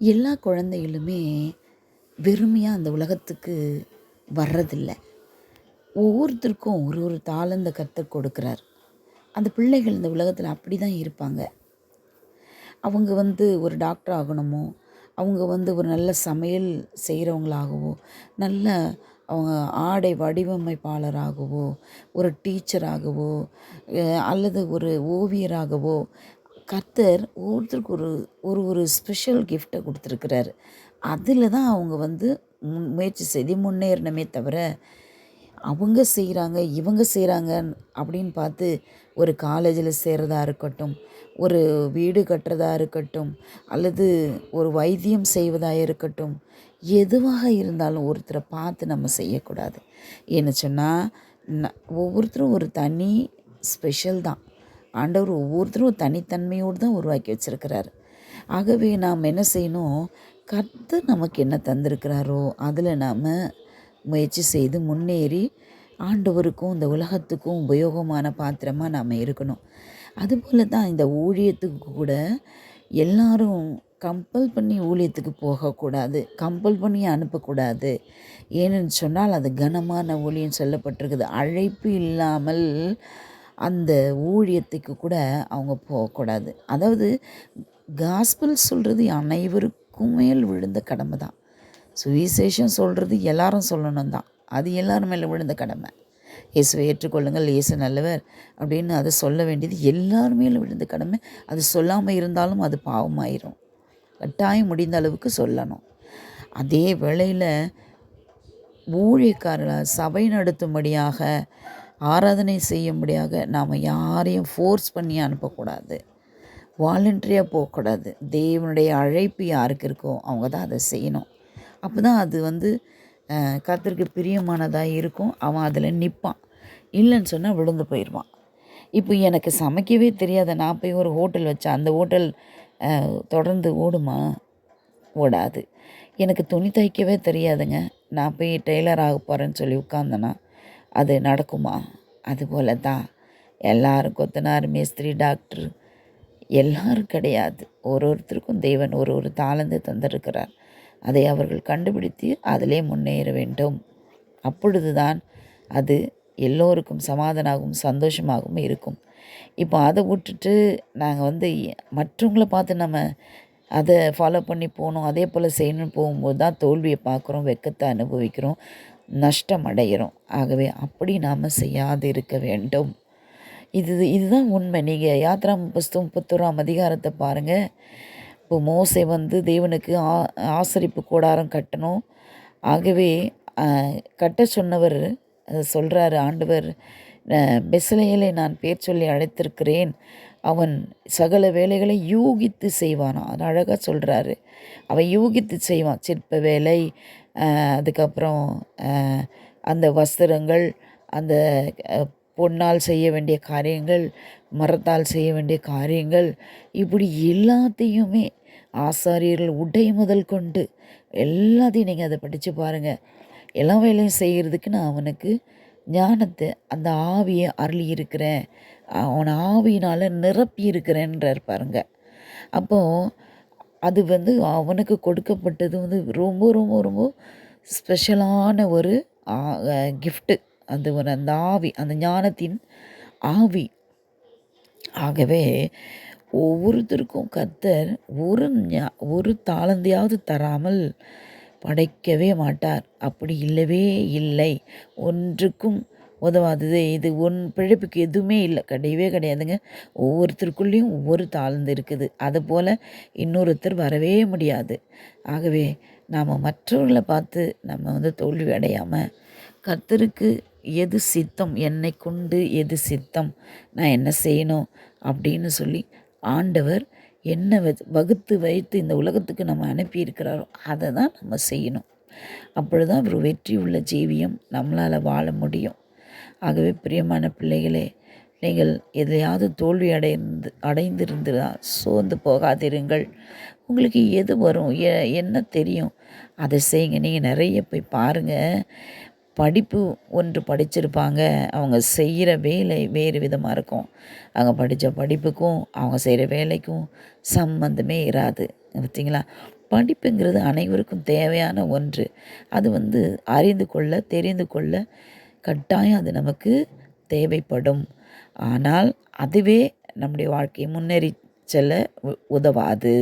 எல்லா குழந்தைகளுமே வெறுமையாக அந்த உலகத்துக்கு வர்றதில்ல. ஒவ்வொருத்தருக்கும் ஒரு ஒரு தாளந்த கர்த்தர் கொடுக்குறார். அந்த பிள்ளைகள் இந்த உலகத்தில் அப்படி தான் இருப்பாங்க. அவங்க வந்து ஒரு டாக்டர் ஆகணுமோ அவங்க வந்து ஒரு நல்ல சமையல் செய்கிறவங்களாகவோ நல்ல அவங்க ஆடை வடிவமைப்பாளராகவோ ஒரு டீச்சராகவோ அல்லது ஒரு ஓவியராகவோ கர்த்தர் ஒவ்வொருத்தருக்கு ஒரு ஒரு ஒரு ஸ்பெஷல் கிஃப்ட்டை கொடுத்துருக்கிறாரு. அதில் தான் அவங்க வந்து முன் முயற்சி செய்து முன்னேறணுமே தவிர அவங்க செய்கிறாங்க இவங்க செய்கிறாங்க அப்படின்னு பார்த்து ஒரு காலேஜில் சேர்கிறதா இருக்கட்டும் ஒரு வீடு கட்டுறதா இருக்கட்டும் அல்லது ஒரு வைத்தியம் செய்வதாக இருக்கட்டும் எதுவாக இருந்தாலும் ஒருத்தரை பார்த்து நம்ம செய்யக்கூடாது. ஏன்னு சொன்னால் ஒவ்வொருத்தரும் ஒரு தனி ஸ்பெஷல் தான். ஆண்டவர் ஒவ்வொருத்தரும் தனித்தன்மையோடு தான் உருவாக்கி வச்சுருக்கிறார். ஆகவே நாம் என்ன செய்யணும்? கற்று நமக்கு என்ன தந்திருக்கிறாரோ அதில் நாம் முயற்சி செய்து முன்னேறி ஆண்டவருக்கும் இந்த உலகத்துக்கும் உபயோகமான பாத்திரமாக நாம் இருக்கணும். அதுபோல தான் இந்த ஊழியத்துக்கு கூட எல்லாரும் கம்பல் பண்ணி ஊழியத்துக்கு போகக்கூடாது கம்பல் பண்ணி அனுப்பக்கூடாது. ஏன்னு சொன்னால் அது கனமான ஊழியம் சொல்லப்பட்டிருக்குது. அழைப்பு இல்லாமல் அந்த ஊழியத்துக்கு கூட அவங்க போகக்கூடாது. அதாவது காஸ்பிள் சொல்கிறது அனைவருக்கும் மேல் விழுந்த கடமை தான். சுவிசேஷம் சொல்கிறது எல்லாரும் சொல்லணும் தான். அது எல்லாரும் மேலே விழுந்த கடமை. இயேசுவை ஏற்றுக்கொள்ளுங்கள் இயேசு நல்லவர் அப்படின்னு அதை சொல்ல வேண்டியது எல்லாருமே விழுந்த கடமை. அது சொல்லாமல் இருந்தாலும் அது பாவமாயிரும். கட்டாயம் முடிந்த அளவுக்கு சொல்லணும். அதே வேளையில் ஊழியக்காரர்கள் சபை நடத்தும்படியாக ஆராதனை செய்யும்படியாக நாம் யாரையும் ஃபோர்ஸ் பண்ணி அனுப்பக்கூடாது. வாலண்டரியாக போகக்கூடாது. தேவனுடைய அழைப்பு யாருக்கு இருக்கோ அவங்க தான் அதை செய்யணும். அப்போ தான் அது வந்து கத்திற்கு பிரியமானதாக இருக்கும். அவன் அதில் நிற்பான் இல்லைன்னு சொன்னால் விழுந்து போயிடுவான். இப்போ எனக்கு சமைக்கவே தெரியாத நான் போய் ஒரு ஹோட்டல் வச்சேன் அந்த ஹோட்டல் தொடர்ந்து ஓடுமா? ஓடாது. எனக்கு துணி தைக்கவே தெரியாதுங்க. நான் போய் டெய்லர் ஆக போகிறேன்னு சொல்லி உட்காந்தேன்னா அது நடக்குமா? அதுபோல தான் எல்லாரும் கொத்தனார் மேஸ்திரி டாக்டர். எல்லாரும் கிடையாது. ஒரு ஒருத்தருக்கும் தெய்வன் ஒரு ஒரு தாளந்து தந்திருக்கிறார். அதை அவர்கள் கண்டுபிடித்து அதிலே முன்னேற வேண்டும். அப்பொழுது தான் அது எல்லோருக்கும் சமாதானமாகவும் சந்தோஷமாகவும் இருக்கும். இப்போ அதை விட்டுட்டு நாங்கள் வந்து மற்றவங்கள பார்த்து நம்ம அதை ஃபாலோ பண்ணி போகணும் அதே போல் செய்யணும்னு போகும்போது தான் தோல்வியை பார்க்குறோம் வெக்கத்தை அனுபவிக்கிறோம். நஷ்டம் அடையிறோம் ஆகவே அப்படி நாம் செய்யாது இருக்க வேண்டும். இது இதுதான் உண்மை. நீங்கள் யாத்ரா புஸ்தகம் முப்பத்தோராம் அதிகாரத்தை பாருங்கள் இப்போ மோசை வந்து தேவனுக்கு ஆ ஆசரிப்பு கூடாரம் கட்டணும். ஆகவே கட்ட சொன்னவர் சொல்கிறாரு ஆண்டவர் பெசலையிலே நான் பேர் சொல்லி அழைத்திருக்கிறேன். அவன் சகல வேலைகளை யூகித்து செய்வானா அது அழகாக சொல்கிறாரு அவன் யூகித்து செய்வான். சிற்ப வேலை அதுக்கப்புறம் அந்த வஸ்திரங்கள் அந்த பொன்னால் செய்ய வேண்டிய காரியங்கள் மரத்தால் செய்ய வேண்டிய காரியங்கள் இப்படி எல்லாத்தையுமே ஆசாரியர்கள் உடை முதல் கொண்டு எல்லாத்தையும் நீங்கள் அதை படித்து பாருங்கள் எல்லா வேலையும் செய்கிறதுக்கு நான் அவனுக்கு ஞானத்தை அந்த ஆவியை அருளி இருக்கிறேன் அவன் ஆவியினால் நிரப்பி இருக்கிறேன்றார் பாருங்க. அப்போது அது வந்து அவனுக்கு கொடுக்கப்பட்டது வந்து ரொம்ப ரொம்ப ரொம்ப ஸ்பெஷலான ஒரு கிஃப்ட்டு அது ஒரு அந்த ஆவி அந்த ஞானத்தின் ஆவி. ஆகவே ஒவ்வொருத்தருக்கும் கர்த்தர் ஒரு ஞா ஒரு தாளந்தையாவது தராமல் படைக்கவே மாட்டார். அப்படி இல்லவே இல்லை. ஒன்றுக்கும் உதவாதது. இது ஒன் பிழைப்புக்கு எதுவுமே இல்லை. கிடையவே கிடையாதுங்க. ஒவ்வொருத்தருக்குள்ளேயும் ஒவ்வொரு தாழ்ந்து இருக்குது. அதுபோல் இன்னொருத்தர் வரவே முடியாது. ஆகவே நாம் மற்றவர்களை பார்த்து நம்ம வந்து தோல்வி அடையாமல் கர்த்தருக்கு எது சித்தம்? என்னை கொண்டு எது சித்தம்? நான் என்ன செய்யணும்? அப்படின்னு சொல்லி ஆண்டவர் என்ன வகுத்து வைத்து இந்த உலகத்துக்கு நம்ம அனுப்பியிருக்கிறாரோ அதை தான் நம்ம செய்யணும். அப்பொழுதுதான் ஒரு வெற்றி உள்ள ஜீவியம் நம்மளால் வாழ முடியும். ஆகவே பிரியமான பிள்ளைகளே நீங்கள் எதையாவது தோல்வி அடைந்து அடைந்திருந்தால் சோர்ந்து போகாதிருங்கள். உங்களுக்கு எது வரும்? எ என்ன தெரியும்? அதை செய்யுங்க. நீங்கள் நிறைய போய் பாருங்கள் படிப்பு ஒன்று படிச்சிருப்பாங்க. அவங்க செய்கிற வேலை வேறு விதமாக இருக்கும். அவங்க படித்த படிப்புக்கும் அவங்க செய்கிற வேலைக்கும் சம்மந்தமே இராது. பார்த்தீங்களா? படிப்புங்கிறது அனைவருக்கும் தேவையான ஒன்று. அது வந்து அறிந்து கொள்ள தெரிந்து கொள்ள கட்டாயம் அது நமக்கு தேவைப்படும். ஆனால் அதுவே நம்முடைய வாழ்க்கையை முன்னேறி செல்ல உ உதவாது.